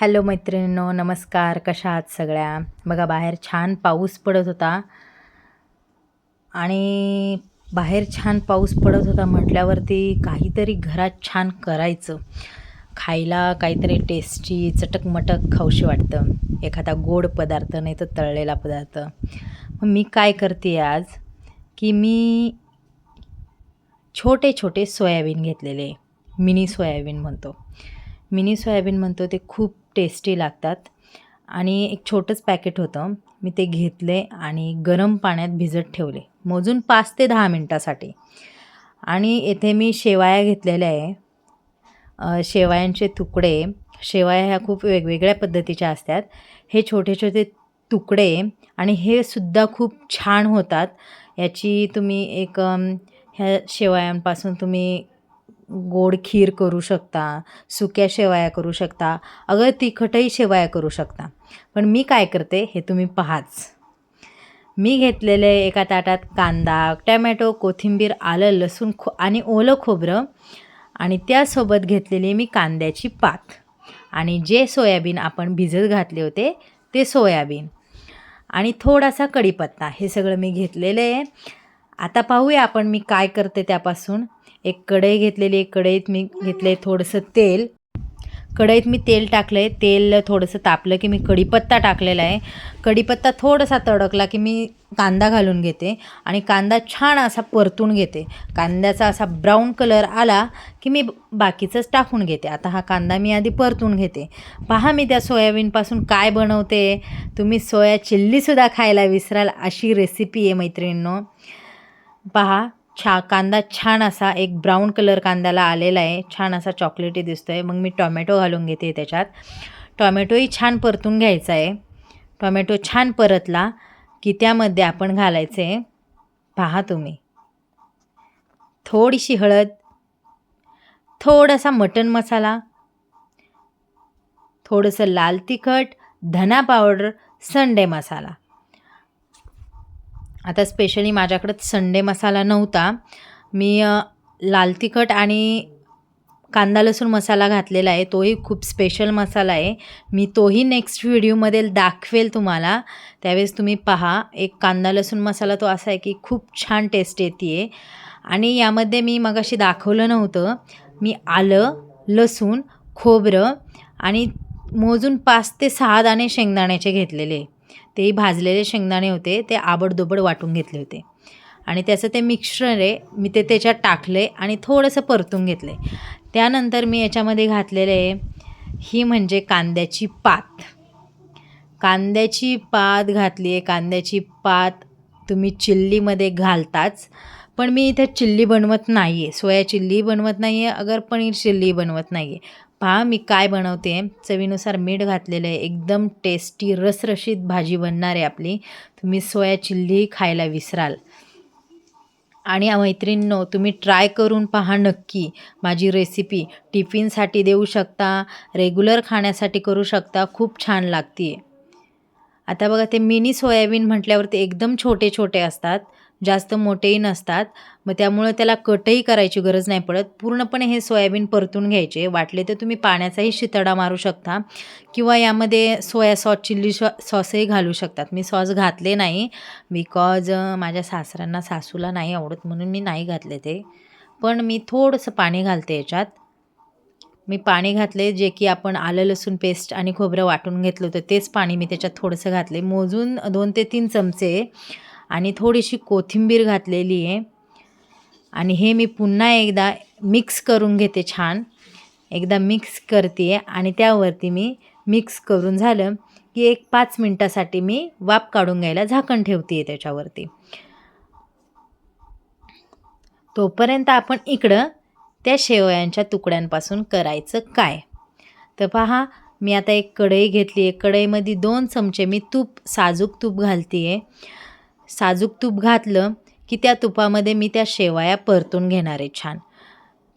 Hello मैत्रिणींनो नमस्कार. कशा आहात सगळ्या? बघा बाहेर छान पाऊस पडत होता. आणि बाहेर छान पाऊस पडत होता म्हटल्यावरती काहीतरी घरात छान करायचं. खायला काहीतरी टेस्टी चटकमटक खाऊशी वाटतं. एखादा गोड पदार्थ नाही तर तळलेला पदार्थ. मग मी काय करते आज? की मी छोटे छोटे सोयाबीन घेतलेले. मिनी सोयाबीन म्हणतो. मिनी सोयाबीन म्हणतो ते खूप टेस्टी लागतात. आणि एक छोटंच पॅकेट होतं. मी ते घेतले आणि गरम पाण्यात भिजत ठेवले. मोजून पाच ते दहा मिनटासाठी. आणि येथे मी शेवाया घेतलेल्या आहे. शेवायांचे तुकडे. शेवया ह्या खूप वेगवेगळ्या पद्धतीच्या असतात. हे छोटे छोटे तुकडे आणि हे सुद्धा खूप छान होतात. याची तुम्ही एक ह्या शेवयांपासून तुम्ही गोड खीर करू शकता सुक्या शेवया करू शकता अगं तिखटही शेवया करू शकता. पण मी काय करते हे तुम्ही पहाच. मी घेतलेले एका ताटात कांदा टॅमॅटो कोथिंबीर आलं लसूण खो आणि ओलं खोबरं आणि त्यासोबत घेतलेली मी कांद्याची पात. आणि जे सोयाबीन आपण भिजत घातले होते ते सोयाबीन. आणि थोडासा कढीपत्ता हे सगळं मी घेतलेलं आहे. आता पाहूया आपण मी काय करते त्यापासून. एक कढई घेतलेली आहे कढईत मी घेतले थोडंसं तेल. कढईत मी तेल टाकलं आहे तेल थोडंसं तापलं की मी कढीपत्ता टाकलेला आहे. कढीपत्ता थोडासा तडकला की मी कांदा घालून घेते आणि कांदा छान असा परतून घेते. कांद्याचा असा ब्राऊन कलर आला की मी बाकीचंच टाकून घेते. आता हा कांदा मी आधी परतून घेते. पहा मी त्या सोयाबीनपासून काय बनवते. तुम्ही सोया चिल्लीसुद्धा खायला विसराल अशी रेसिपी आहे मैत्रिणींनो. पहा छा कांदा छान असा एक ब्राऊन कलर कांद्याला आलेला आहे. छान असा चॉकलेटी दिसतो आहे मग मी टॉमॅटो घालून घेते त्याच्यात. टॉमॅटोही छान परतून घ्यायचा आहे. टॉमॅटो छान परतला की त्यामध्ये आपण घालायचे. पहा तुम्ही. थोडीशी हळद थोडासा मटन मसाला थोडंसं लाल तिखट धना पावडर संडे मसाला. आता स्पेशली माझ्याकडं संडे मसाला नव्हता. मी लाल तिखट आणि कांदा लसूण मसाला घातलेला आहे. तोही खूप स्पेशल मसाला आहे. मी तोही नेक्स्ट व्हिडिओमध्ये दाखवेल तुम्हाला. त्यावेळेस तुम्ही पहा. एक कांदा लसूण मसाला तो असा आहे की खूप छान टेस्ट येते आहे आणि यामध्ये मी मगाशी दाखवलं नव्हतं. मी आलं लसूण खोबरं आणि मोजून पाच ते सहा दाणे शेंगदाण्याचे घेतलेले. तेही भाजलेले शेंगदाणे होते ते आबडदोबड वाटून घेतले होते. आणि त्याचं ते मिश्रण आहे मी ते त्याच्यात टाकले आणि थोडंसं परतून घेतले. त्यानंतर मी याच्यामध्ये घातलेले आहे ही म्हणजे कांद्याची पात. कांद्याची पात घातली आहे. कांद्याची पात तुम्ही चिल्लीमध्ये घालताच पण मी इथे चिल्ली बनवत नाही आहे सोया चिल्ली बनवत नाही आहे अगर पनीर चिल्ली बनवत नाही आहे पहा मी काय बनवते. चवीनुसार मीठ घातलेलं आहे. एकदम टेस्टी रसरशीत भाजी बनणार आहे आपली. तुम्ही सोया चिल्ली खायला विसराल. आणि मैत्रिणींनो तुम्ही ट्राय करून पहा नक्की. माझी रेसिपी टिफिनसाठी देऊ शकता रेग्युलर खाण्यासाठी करू शकता. खूप छान लागते आता बघा ते मिनी सोयाबीन म्हटल्यावर ते एकदम छोटे छोटे असतात. जास्त मोठेही नसतात. मग त्यामुळं त्याला कटही करायची गरज नाही पडत. पूर्णपणे हे सोयाबीन परतून घ्यायचे. वाटले तर तुम्ही पाण्याचाही शितडा मारू शकता. किंवा यामध्ये सोया सॉस चिल्ली सॉ सॉसही घालू शकतात. मी सॉस घातले नाही. बिकॉज माझ्या सासऱ्यांना सासूला नाही आवडत म्हणून मी नाही घातले ते. पण मी थोडंसं पाणी घालते याच्यात. मी पाणी घातले जे की आपण आलं लसूण पेस्ट आणि खोबरं वाटून घेतलं होतं. तेच पाणी मी त्याच्यात थोडंसं घातले. मोजून दोन ते तीन चमचे. आणि थोडीशी कोथिंबीर घातलेली आहे. आणि हे मी पुन्हा एकदा मिक्स करून घेते छान. एकदा मिक्स करते आणि त्यावरती मी मिक्स करून झालं की एक पाच मिनटासाठी मी वाफ काढून घ्यायला झाकण ठेवते त्याच्यावरती. तोपर्यंत आपण इकडं त्या शेवयांच्या तुकड्यांपासून करायचं काय? तर पहा मी आता एक कढई घेतली आहे कढईमध्ये दोन चमचे मी तूप साजूक तूप घालते आहे साजूक तूप घातलं की त्या तुपामध्ये मी त्या शेवया परतून घेणार आहे छान.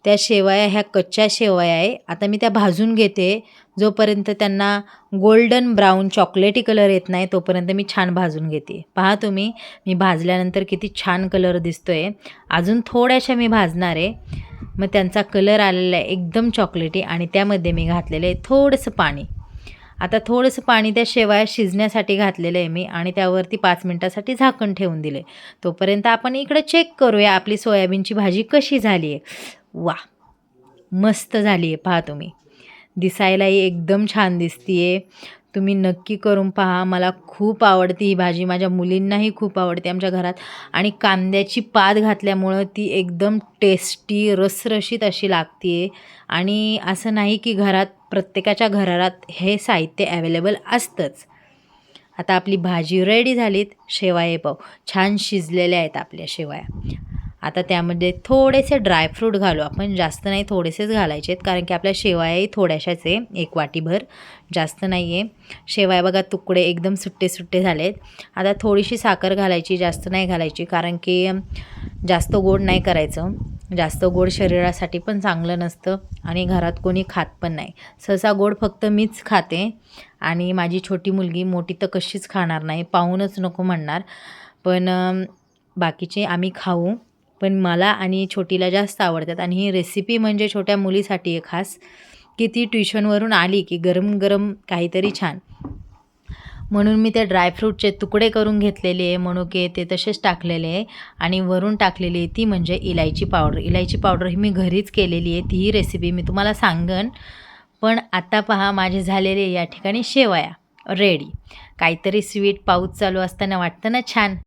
त्या शेवया ह्या कच्च्या शेवया आहे. आता मी त्या भाजून घेते. जोपर्यंत त्यांना गोल्डन ब्राऊन चॉकलेटी कलर येत नाही तोपर्यंत मी छान भाजून घेते. पहा तुम्ही मी भाजल्यानंतर किती छान कलर दिसतो आहे अजून थोड्याशा मी भाजणार आहे. मग त्यांचा कलर आलेला आहे एकदम चॉकलेटी आणि त्यामध्ये मी घातलेलं आहे थोडंसं पाणी. आता थोडंसं पाणी त्या शेवया शिजण्यासाठी घातलेलं आहे मी आणि त्यावरती पाच मिनटासाठी झाकण ठेवून दिले तोपर्यंत आपण इकडं चेक करूया आपली सोयाबीनची भाजी कशी झाली आहे वा मस्त झाली आहे पहा तुम्ही. दिसायलाही एकदम छान दिसतीये. तुम्ही नक्की करून पहा. मला खूप आवडते ही भाजी. माझ्या मुलींनाही खूप आवडते आमच्या घरात. आणि कांद्याची पात घातल्यामुळं ती एकदम टेस्टी रसरशीत अशी लागते आणि असं नाही की घरात प्रत्येकाच्या घरात हे साहित्य ॲवेलेबल असतंच. आता आपली भाजी रेडी झालीत. शेवाये पाव छान शिजलेल्या आहेत आपल्या शेवाया. आता त्यामध्ये थोडेसे ड्रायफ्रूट घालू. आपण जास्त नाही थोडेसेच घालायचे आहेत कारण की आपल्या शेवायाही थोड्याशाच आहे एक वाटीभर. जास्त नाही आहे शेवाया बघा तुकडे एकदम सुट्टे सुट्टे झाले आहेत आता थोडीशी साखर घालायची जास्त नाही घालायची कारण की जास्त गोड नाही करायचं. जास्त गोड शरीरासाठी पण चांगलं नसतं आणि घरात कोणी खात पण नाही. सहसा गोड फक्त मीच खाते आणि माझी छोटी मुलगी मोठी तर कशीच खाणार नाही पाहूनच नको म्हणणार. पण बाकीचे आम्ही खाऊ. पण मला आणि छोटीला जास्त आवडतात. आणि ही रेसिपी म्हणजे छोट्या मुलीसाठी आहे खास की ती ट्युशनवरून आली की गरम गरम काहीतरी छान. म्हणून मी त्या ड्रायफ्रूटचे तुकडे करून घेतलेले आहे मनुके ते तसेच टाकलेले आहे. आणि वरून टाकलेली आहे ती म्हणजे इलायची पावडर इलायची पावडर ही मी घरीच केलेली आहे तीही रेसिपी मी तुम्हाला सांगन. पण आता पहा माझे झालेले या ठिकाणी शेवया रेडी काहीतरी स्वीट पाऊस चालू असताना वाटतं ना छान.